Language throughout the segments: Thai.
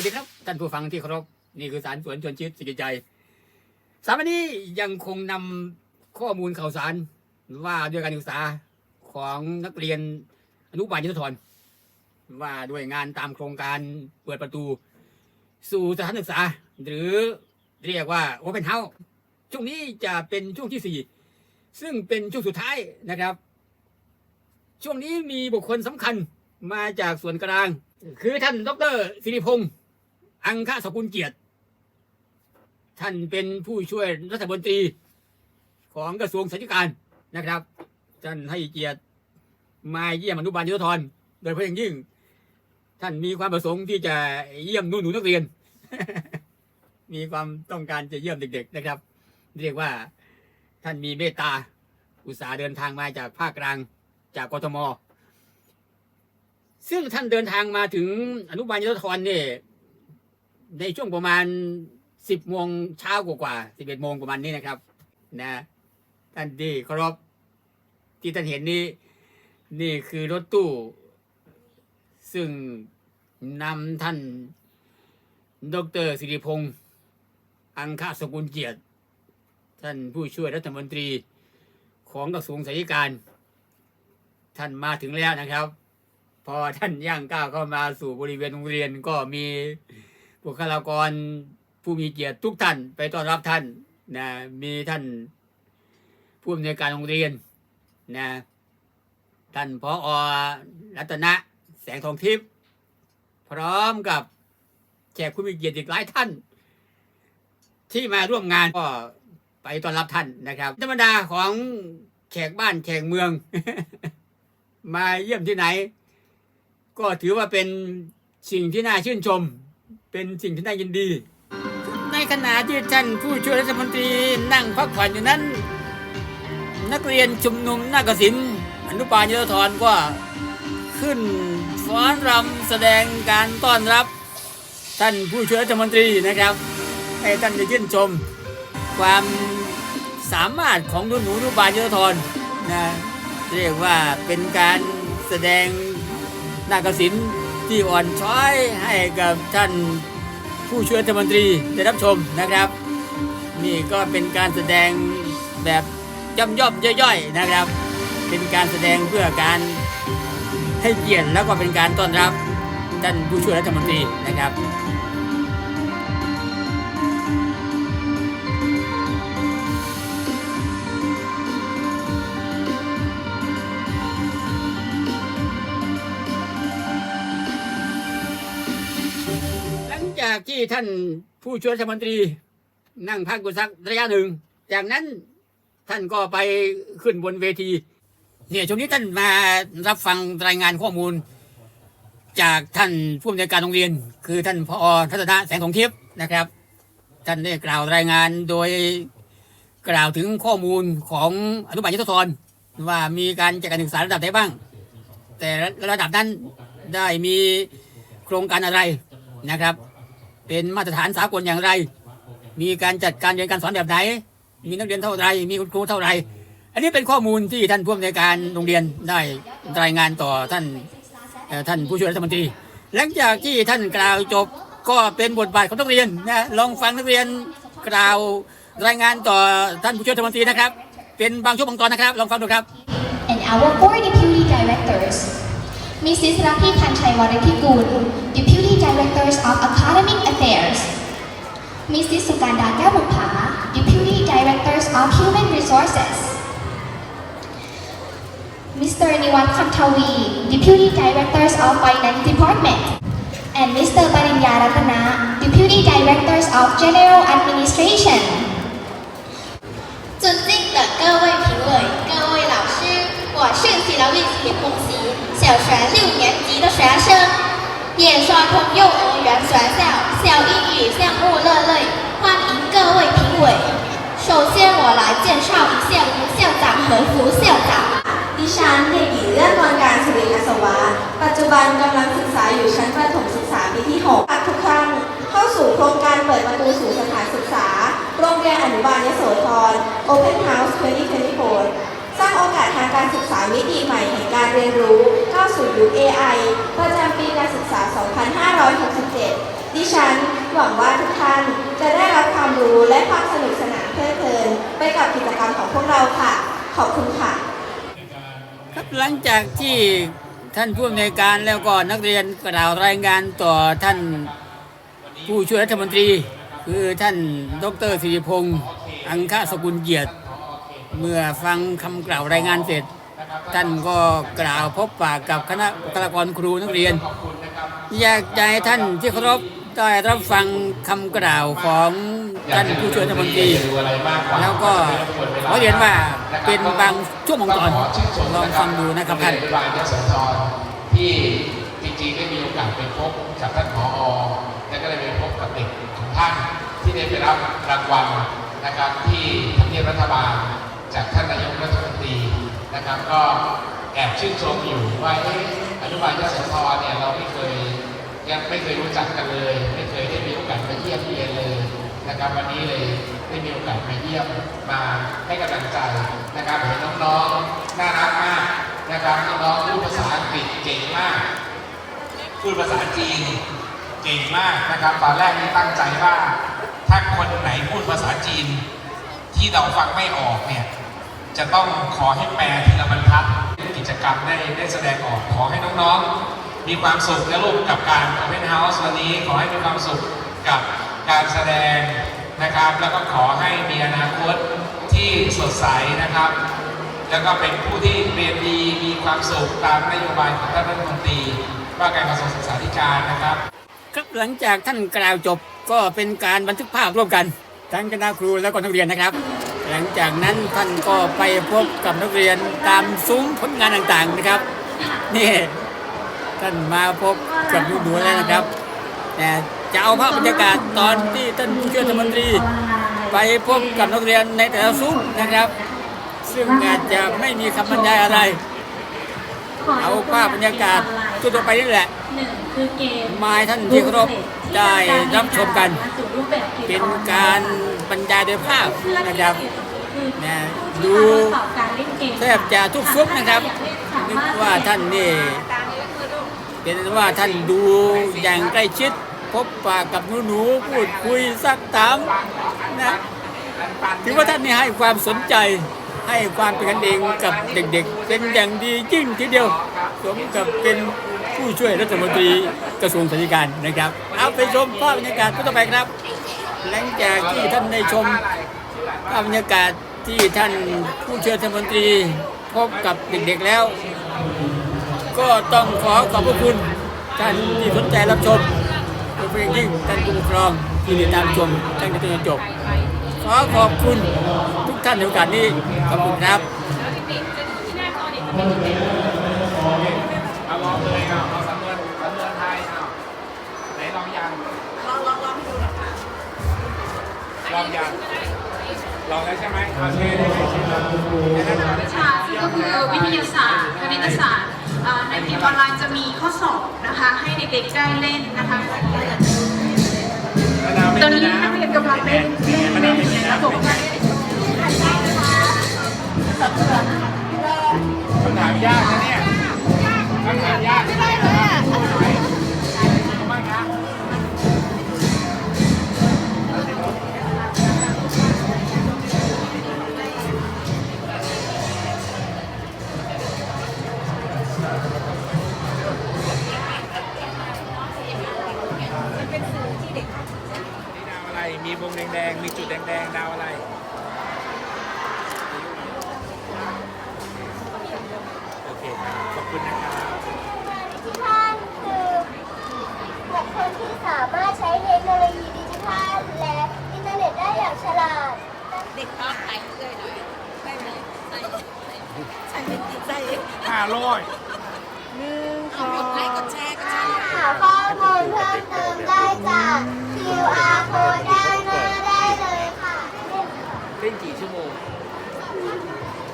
วัสดีครับท่านผู้ฟังที่เคารพนี่คือสารสวนชวนชิดสิกิจใจ สามวันนี้ยังคงนำข้อมูลข่าวสารว่าด้วยการศึกษาของนักเรียนอนุบาลยุทธธรว่าด้วยงานตามโครงการเปิดประตู สู่สถานศึกษา หรือเรียกว่าโอเ n นเฮาส์ช่วงนี้จะเป็นช่วงที่สี่ซึ่งเป็นช่วงสุดท้ายนะครับ ช่วงนี้มีบุคคลสำคัญมาจากส่วนกลาง คือท่านดรสิริพงษ์ อังคสกุลเกียรติ ท่านเป็นผู้ช่วยรัฐมนตรีของกระทรวงสาธการนะครับ ท่านให้เกียรติมาเยี่ยมอนุบาลยุทธรโดยเฉพาะอย่างยิ่ง ท่านมีความประสงค์ที่จะเยี่ยมหนูหนูนักเรียน มีความต้องการจะเยี่ยมเด็ก ๆ นะครับ เรียกว่าท่านมีเมตตาอุตสาห์เดินทางมาจากภาคกลางจากกทม ซึ่งท่านเดินทางมาถึงอนุบาลยุทธธรเนี่ย ในช่วงประมาณสิบโมงเช้ากว่าสิบเอ็ดโมงประมาณนี้นะครับ นะท่านดีเคารพที่ท่านเห็นนี้ นี่คือรถตู้ ซึ่งนำท่าน ดรสิริพงษ์อังคสกุลเกียรติท่านผู้ช่วยรัฐมนตรีของกระทรวงสาธการ ท่านมาถึงแล้วนะครับ พอท่านย่างก้าวเข้ามาสู่บริเวณโรงเรียนก็มี บุคลากรผู้มีเกียรติทุกท่านไปต้อนรับท่านนะมีท่านผู้อำนวยการโรงเรียนนะท่านพออรัตนะแสงทองทิพย์พร้อมกับแขกผู้มีเกียรติอีกหลายท่าน ที่มาร่วมงานก็ไปต้อนรับท่านนะครับ ธรรมดาของแขกบ้านแขกเมือง มาเยี่ยมที่ไหน ก็ถือว่าเป็นสิ่งที่น่าชื่นชม เป็นสิ่งที่น่ายินดี ในขณะที่ท่านผู้ช่วยรัฐมนตรีนั่งพักผ่อนอยู่นั้น นักเรียนชุมนุมนาฏศิลป์อนุบาลยศธรก็ขึ้นฟ้อนรำแสดงการต้อนรับ ท่านผู้ช่วยรัฐมนตรีนะครับ ให้ท่านได้ชื่นชม ความสามารถของหนูหนูอนุบาลยศธรนะเรียกว่าเป็นการแสดงนาฏศิลป์ ที่อ่อนช้อยให้กับท่านผู้ช่วยรัฐมนตรีได้รับชมนะครับ นี่ก็เป็นการแสดงแบบย่ำย่อมย่อยๆนะครับ เป็นการแสดงเพื่อการให้เกียรติแล้วก็เป็นการต้อนรับท่านผู้ช่วยรัฐมนตรีนะครับ จากที่ท่านผู้ช่วยรัฐมนตรี นั่งพักอยู่สักระยะหนึ่ง จากนั้นท่านก็ไปขึ้นบนเวที เนี่ยช่วงนี้ท่านมารับฟังรายงานข้อมูล จากท่านผู้อำนวยการโรงเรียน คือท่านพอทัศนะแสงของทิพย์นะครับ ท่านได้กล่าวรายงานโดยกล่าวถึงข้อมูลของอนุบาลยุทธธรว่ามีการจัดการศึกษาระดับไหนบ้าง แต่ระดับนั้นได้มีโครงการอะไรนะครับ เป็นมาตรฐานสากลอย่างไร มีการจัดการเรียนการสอนแบบไหน มีนักเรียนเท่าไรมีคุณครูเท่าไร อันนี้เป็นข้อมูลที่ท่านผู้อำนวยการโรงเรียนได้รายงานต่อท่านท่านผู้ช่วยรัฐมนตรี หลังจากที่ท่านกล่าวจบก็เป็นบทบาทของนักเรียนนะลองฟังนักเรียนกล่าวรายงานต่อท่านผู้ช่วยรัฐมนตรีนะครับ เป็นบางช่วงบางตอนนะครับ ลองฟังดูครับ and our four deputy directors, Mrs. Rakhi Panchaywarathikul, Deputy Directors of Academic Affairs, Mrs. Suganda Gabupha, Deputy Directors of Human Resources, Mr. Niwan Khantawi, Deputy Directors of Finance Department, and Mr. Parinya Ratana, Deputy Directors of General Administration. 尊敬的各位评委、各位老师，我是喜劳利铁空袭 小学六年级的学生，也刷通幼儿园学校小英语项目乐类，欢迎各位评委。首先，我来介绍一下吴校长和副校长。 ดิฉันเด็กหญิงเลื่อนวันการสุริอัศวะ ปัจจุบันกำลังศึกษาอยู่ชั้นประถมศึกษาปีที่6ทุกท่านเข้าสู่โครงการเปิดประตูสู่สถานศึกษา โรงเรียนอนุบาลยโสธร Open House 2024 สร้ างโอกาสทางการศึกษามิติใหม่แห่งการเรียนรู้เข้าสู่ยุค AI ประจำปีการศึกษา 2567 ดิฉันหวังว่าทุกท่านจะได้รับความรู้และความสนุกสนานเพลิดเพลิน ไปกับกิจกรรมของพวกเราค่ะ ขอบคุณค่ะ ครับหลังจากที่ท่านผู้อำนวยการแล้วก็นักเรียนกล่าวรายงานต่อท่านผู้ช่วยรัฐมนตรี คือท่านดรสิริพงศ์อังคสกุลเกียรติ เมื่อฟังคำกล่าวรายงานเสร็จ ท่านก็กล่าวพบปากกับคณะบุคลากรครูนักเรียน อยากจะให้ท่านที่เคารพได้รับฟังคำกล่าวของท่านผู้ช่วยรัฐมนตรีแล้วก็ขอเรียนว่าเป็นบางช่วงบางตอนลองฟังดูนะครับท่านโรงพยาบาลยโสธรที่จริงๆได้มีโอกาสไปพบกับท่านผอและก็ได้ไปพบกับเด็กของท่านที่ได้ไปรับรางวัลนะครับที่ทำเนียบรัฐบาล จากท่านนายกรัฐมนตรีนะครับ ก็แอบชื่นชมอยู่ว่าเอ๊ะอนุบาลยโสธรเนี่ยเราไม่เคยยังไม่เคยรู้จักกันเลย ไม่เคยได้มีโอกาสมาเยี่ยมเยียนเลยนะครับวันนี้เลยได้มีโอกาสมาเยี่ยมมาให้กำลังใจนะครับเห็นน้องๆน่ารักมากนะครับน้องๆพูดภาษาอังกฤษเก่งมาก พูดภาษาจีนเก่งมากนะครับตอนแรกนี่ตั้งใจว่าถ้าคนไหนพูดภาษาจีน ที่เราฟังไม่ออกเนี่ย จะต้องขอให้แปลทีละบรรทัดกิจกรรมได้ได้แสดงออก ขอให้น้องๆ มีความสุขและลูกกับการ Open House วันนี้ขอให้มีความสุขกับการแสดงนะครับ แล้วก็ขอให้มีอนาคตที่สดใสนะครับ แล้วก็เป็นผู้ที่เรียนดีมีความสุขตามนโยบายของท่านรัฐมนตรีว่าการกระทรวงศึกษาธิการนะครับ ครับหลังจากท่านกล่าวจบก็เป็นการบันทึกภาพร่วมกันทั้งคณะครูแล้วก็นักเรียนนะครับ หลังจากนั้นท่านก็ไปพบกับนักเรียนตามซุ้มผลงานต่างๆนะครับ นี่ท่านมาพบกับหนูแล้วนะครับแต่จะเอาภาพบรรยากาศตอนที่ท่านผู้ช่วยรัฐมนตรี ไปพบกับนักเรียนในแต่ละซุ้มนะครับ ซึ่งอาจจะไม่มีคำบรรยายอะไร เอาภาพบรรยากาศทั่วๆไปนี่แหละหนึ่งคือเกมมาให้ท่านที่เคารพได้รับชมกันสู่รูปแบบเกมเป็นการบรรยายโดยภาพนะครับนะดูต่อการเล่นเกมแทบจะทุกซุ้มนะครับนึกว่าท่านนี่เป็นว่าท่านดูอย่างใกล้ชิด พบปะกับหนูๆพูดคุยสักถามนะถือว่าท่านนี่ให้ความสนใจ ให้ความเป็นกันเองกับเด็กๆ เป็นอย่างดียิ่งทีเดียวสมกับเป็นผู้ช่วยรัฐมนตรีกระทรวงสาธารณการนะครับ เอาไปชมภาพบรรยากาศต่อไปครับ หลังจากที่ท่านได้ชมภาพบรรยากาศที่ท่านผู้ช่วยรัฐมนตรีพบกับเด็กๆแล้ว ก็ต้องขอขอบพระคุณท่านที่สนใจรับชมโดยเฉพาะยิ่งท่านผู้ปกครองที่ติดตามชมตั้งแต่ต้นจนจบ อขอบคุณทุกท่านในโอกาสนี้ขอบคุณครับเอาลองเลยเอาเอาสำนวนสำนวนไทยเอาไหนลองยังลองลองลองดูหน่อยลองยังลองแล้วใช่ไหมโอเคได้เลยใช่ไหมวิชาก็คือวิทยาศาสตร์คณิตศาสตร์ในเกมออนไลน์จะมีข้อสอบนะคะ ให้เด็กๆได้เล่นนะคะ ตอนนี้นักเรียนกำลังเล่นเล่นเล่นอยู่ในระบบคำถามยากนะเนี่ยคำถามยาก ที่สามารถใช้เทคโนโลยีดิจิทัลและอินเทอร์เน็ตได้อย่างฉลาดห้าร้อยหาข้อมูลเพิ่มเติมได้จาก QR code ด้านหน้าได้เลยค่ะเล่นกี่ชั่วโมง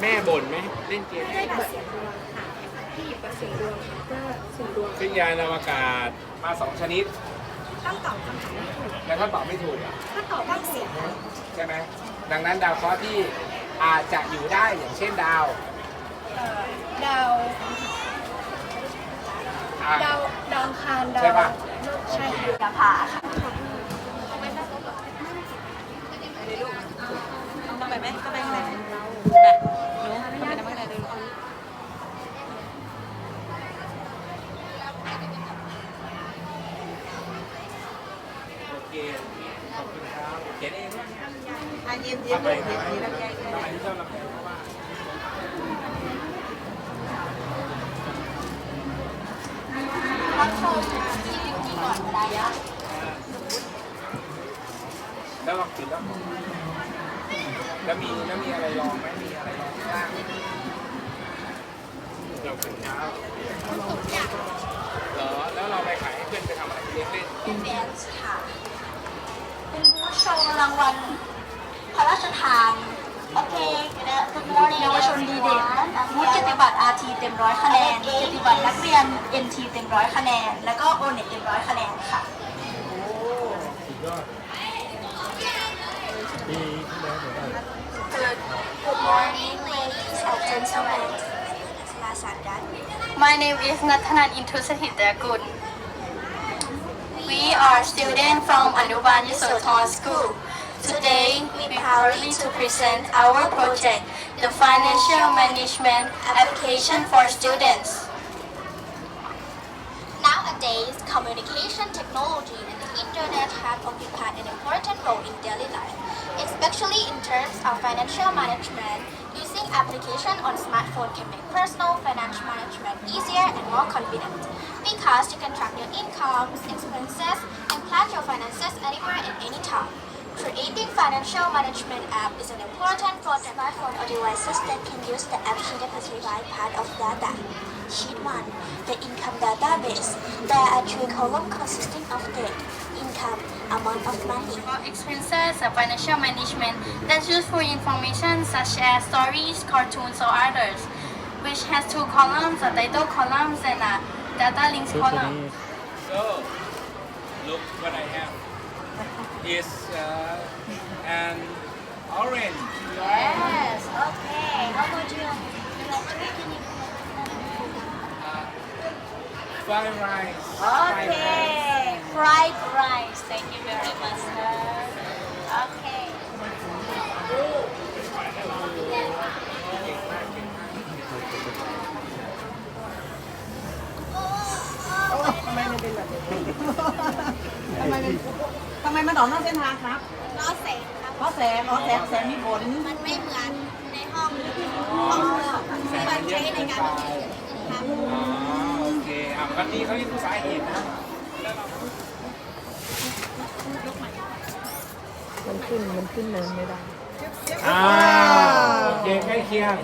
แม่บ่นไหมเล่นเกม พี่หยิบไปสุ่มดวงค่ะเพื่สุ่มดวงซึ่งยานอวกาศมาสองชนิด ต้องตอบคำถามให้ถูกแล้ถ้าตอบไม่ถูกอะถ้าตอบบ้างสิใช่ไหมดังนั้นดาวเคราะห์ที่อาจจะอยู่ได้อย่างเช่นดาวดาวดาวดาวงคารดาวใช่ปะโใช่ค่ะดาวผาค่ะทำไปไหมทำไปไหม แล้วลองติดแล้วแล้วมีแล้วมีอะไรรองไหมมีอะไรรองข้างล่างเราถึงเช้าเหรอแล้วเราไปขายให้เพื่อนไปทำอะไรเลี้ยงเล่นเป็นแดนซ์ค่ะ เป็นบูธโชว์รางวัลพระราชทานโอเค Good morning เยาวชนดีเด่นบูธเกียรติบัตร RT เต็มร้อยคะแนน เกียรติบัตรนักเรียน NT เต็มร้อยคะแนน แล้วก็ ONET เต็มร้อยคะแนนค่ะสุดยอด Good, morning, ladies and gentlemen. My name is Nathanan Intusatit Dagun. We are students from Anuban Yusothon School. Today, we are proudly to present our project, the Financial Management Application for Students. Nowadays, communication technology internet have occupied an important role in daily life, especially in terms of financial management. Using application on smartphone can make personal financial management easier and more convenient because you can track your incomes, expenses, and plan your finances anywhere and anytime. Creating financial management app is an important for smartphone or devices that can use the app sheet to provide part of data. Sheet 1. The income database. There are three columns consisting of date, income, amount of money. For expenses and financial management, that's useful information such as stories, cartoons, or others, which has two columns, a title columns and a data links column. So look what I have is uh, an orange Yes, okay. How would you uh, fried rice fried rice. Okay, fried rice. Thank you very much, sir. Okay. ทำไมมันเป็นแบบนี้ทำไมเป็นทำไมมันออกนอกเส้นทางครับล้อแสงครับเพราะแสงอ๋อแสงแสงมีผล มันไม่เหมือนในห้องห้องที่มันใช้ในการบันทึกครับอ๋อโอเคอะวันนี้เขาเรียกผู้สาเหตุนะแล้วเมันขึ้นมันขึ้นเนินไม่ได้ อ่าโอเคใกล้เคียง